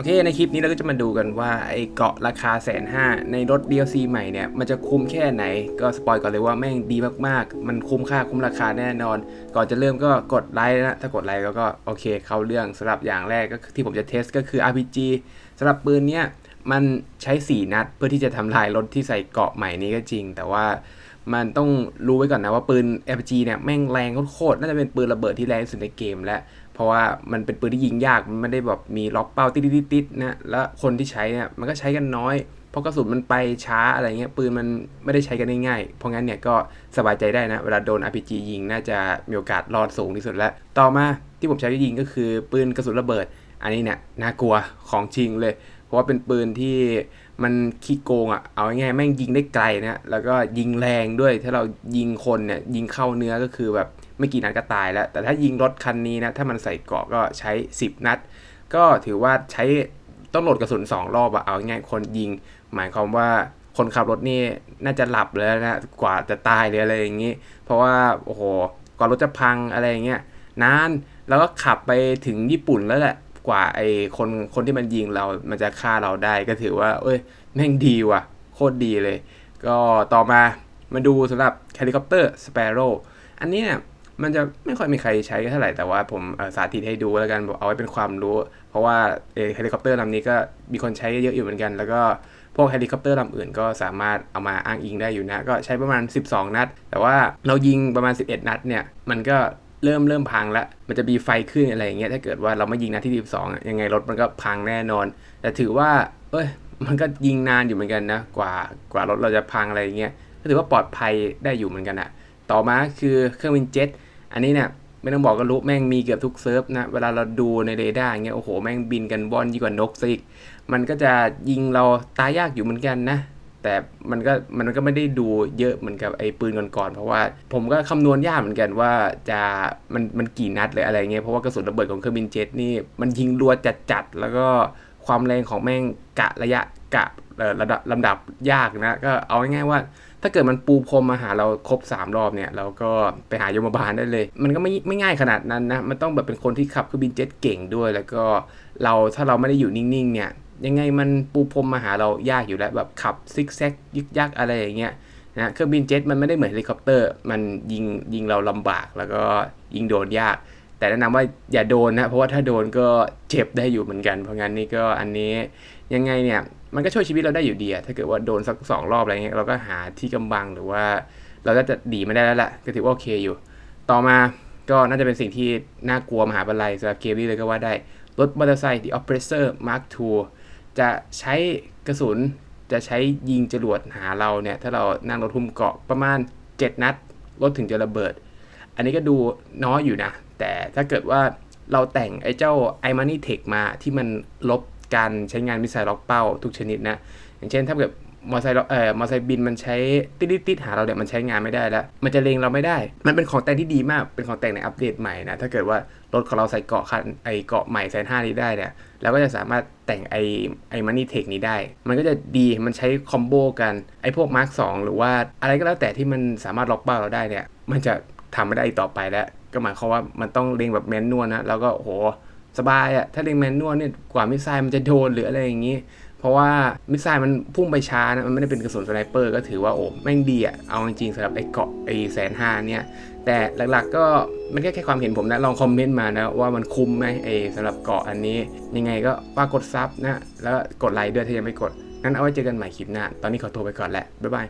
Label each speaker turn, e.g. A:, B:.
A: โอเค ในคลิปนี้เราก็จะมาดูกันว่าไอ้เกาะราคาแสนห้าในรถ DLC ใหม่เนี่ย มันจะคุ้มแค่ไหน ก็สปอยก่อนเลยว่าแม่งดีมากๆ มันคุ้มค่าคุ้มราคาแน่นอน ก่อนจะเริ่มก็กดไลค์นะ ถ้ากดไลค์แล้วก็โอเค เข้าเรื่องสำหรับอย่างแรกก็ที่ผมจะเทสก็คือ RPG สำหรับปืนเนี้ยมันใช้ 4 นัดเพื่อที่จะทำลายรถที่ใส่เกาะใหม่นี้ก็จริง แต่ว่า มันต้องรู้ไว้ก่อนนะว่าปืน RPG เนี่ยแม่งแรงโคตรๆน่าจะเป็นปืนระเบิดที่แรงสุดในเกมและเพราะว่ามันเป็นปืนที่ยิงยากมันไม่ได้แบบมีล็อกเป้าติดๆนะแล้วคนที่ใช้เนี่ยมันก็ใช้กันน้อยเพราะกระสุนมันไปช้าอะไรเงี้ยปืนมันไม่ได้ใช้กันง่ายๆ เพราะงั้นเนี่ยก็สบายใจได้นะเวลาโดน RPG ยิงน่าจะมีโอกาสรอดสูงที่สุดแล้ว ต่อมาที่ผมใช้ยิงก็คือปืนกระสุนระเบิด อันนี้เนี่ยน่ากลัวของจริงเลย เพราะว่าเป็นปืนที่มันขี้โกงอะ่ะ เอาง่ายๆแม่งยิงได้ไกลนะ แล้วก็ยิงแรงด้วย ถ้าเรายิงคนเนี่ยยิงเข้าเนื้อก็คือแบบไม่กี่นัดก็ตายแล้ว แต่ถ้ายิงรถคันนี้นะ ถ้ามันใส่เกราะก็ใช้ 10 นัด ก็ถือว่าใช้ต้องโหลดกระสุน 2 รอบอะเอาง่ายๆคนยิง หมายความว่าคนขับรถนี่น่าจะหลับแล้วนะ กว่าจะตายหรืออะไรอย่างนี้ เพราะว่าโอ้โห กว่ารถจะพังอะไรอย่างเงี้ยนาน แล้วก็ขับไปถึงญี่ปุ่นแล้วแหละ กว่าไอ้คนคนที่มันยิงเรา มันจะฆ่าเราได้ก็ถือว่า เอ้ยแม่งดีว่ะ โคตรดีเลย ก็ต่อมามาดูสำหรับเฮลิคอปเตอร์สเปโร่อันนี้เนี่ยมันจะไม่ค่อยมีใครใช้เท่าไหร่แต่ว่าผมสาธิตให้ดูแล้วกันเอาไว้เป็นความรู้ เพราะว่าเอ่อเฮลิคอปเตอร์ลำนี้ก็มีคนใช้เยอะอยู่เหมือนกัน แล้วก็พวกเฮลิคอปเตอร์ลำอื่นก็สามารถเอามาอ้างอิงได้อยู่นะ ก็ใช้ประมาณ 12 นัด แต่ว่าเรายิงประมาณ 11 นัดเนี่ย มันก็ เริ่มเริ่มพังแล้วมันจะมีไฟขึ้นอะไรอย่างเงี้ยถ้าเกิดว่าเราไม่ยิงนัดที่12อะยังไงรถมันก็พังแน่นอน แต่ถือว่า เอ้ยมันก็ยิงนานอยู่เหมือนกันนะกว่ากว่ารถเราจะพังอะไรอย่างเงี้ยก็ถือว่าปลอดภัยได้อยู่เหมือนกันอะต่อมาคือเครื่องบินเจ็ตอันนี้เนี่ยไม่ต้องบอกก็รู้แม่งมีเกือบทุกเซิร์ฟนะเวลาเราดูในเรดาร์อย่างเงี้ยโอ้โหแม่งบินกันบอนยิ่งกว่านกซะอีกมันก็จะยิงเราตายยากอยู่เหมือนกันนะ แต่มันก็มันก็ไม่ได้ดูเยอะเหมือนกับไอ้ปืนก่อนๆเพราะว่าผมก็คำนวณยากเหมือนกันว่าจะมันมันกี่นัดหรือะไรเงี้ยเพราะว่ากระสุนระเบิดของเครื่องบินเจ็ตนี่มันยิงรัวจัดๆแล้วก็ความแรงของแม่งกะระยะกะระดับลำดับยากนะก็เอาง่ายๆว่า ถ้าเกิดมันปูพรมมาหาเราครบ 3 รอบเนี่ย เราก็ไปหาโยมบาลได้เลย มันก็ไม่ไม่ง่ายขนาดนั้นนะ มันต้องแบบเป็นคนที่ขับเครื่องบินเจ็ตเก่งด้วย แล้วก็เราถ้าเราไม่ได้อยู่นิ่งๆเนี่ย ยังไงมันปูพรมมาหาเรายากอยู่แล้วแบบขับซิกแซกยึกยักอะไรอย่างเงี้ยนะเครื่องบินเจ็ตมันไม่ได้เหมือนเฮลิคอปเตอร์ มันยิงยิงเราลำบากแล้วก็ยิงโดนยาก แต่แนะนำว่าอย่าโดนนะ เพราะว่าถ้าโดนก็เจ็บได้อยู่เหมือนกัน เพราะงั้นนี่ก็อันนี้ยังไงเนี่ยมันก็ช่วยชีวิตเราได้อยู่ดีอะถ้าเกิดว่าโดนสักสองรอบอะไรเงี้ยเราก็หาที่กำบังหรือว่า เราก็จะดีไม่ได้แล้วแหละก็ถือว่าโอเคอยู่ ต่อมาก็น่าจะเป็นสิ่งที่น่ากลัวมหาบันไลสำหรับเกมนี้เลยก็ว่าได้รถมอเตอร์ไซค์ The Oppressor Mark II จะใช้กระสุนจะใช้ยิงจรวดหาเราเนี่ย ถ้าเรานั่งรถหุ้มเกาะประมาณ 7 นัดรถถึงจะระเบิด อันนี้ก็ดูน้อยอยู่นะ แต่ถ้าเกิดว่าเราแต่งไอ้เจ้า i m o n e y Tech มาที่มันลบการใช้งานมิสไซล์ล็อกเป้าทุกชนิดนะ อย่างเช่นถ้าเกิด มอไซค์เอ่อมอไซค์บินมันใช้ติดติดหาเราเนี่ยมันใช้งานไม่ได้แล้ว มันจะเลงเราไม่ได้ มันเป็นของแต่งที่ดีมากเป็นของแต่งในอัปเดตใหม่นะถ้าเกิดว่ารถของเราใส่เกาะคันไอเกาะใหม่แสนห้านี้ได้เนี่ยเราก็จะสามารถแต่งไอไอมันนี่เทคนี้ได้ มันก็จะดีมันใช้คอมโบกันไอพวกมาร์กสหรือว่าอะไรก็แล้วแต่ที่มันสามารถล็อกเป้าเราได้เนี่ยมันจะทำไม่ได้อีกต่อไปแล้ว ก็หมายความว่ามันต้องเลงแบบแมนนวลนะแล้วก็โหสบายอะถ้าเลงแมนนวลเนี่ยกว่ามิสไซล์มันจะโดนหรืออะไรอย่างนี้ เพราะว่ามิสไซล์มันพุ่งไปช้านะ มันไม่ได้เป็นกระสุนสไนเปอร์ก็ถือว่าโอ้แม่งดีอะเอาจริงๆสำหรับไอ้เกาะไอ้แสนห้าเนี่ย แต่หลักๆก็มันแค่แค่ความเห็นผมนะ ลองคอมเมนต์มานะว่ามันคุ้มไหมไอ้สำหรับเกาะอันนี้ ยังไงก็ฝากกดซับนะ แล้วกดไลค์ด้วยถ้ายังไม่กด งั้นเอาไว้เจอกันใหม่คลิปหน้า ตอนนี้ขอตัวไปก่อนแหละ บ๊ายบาย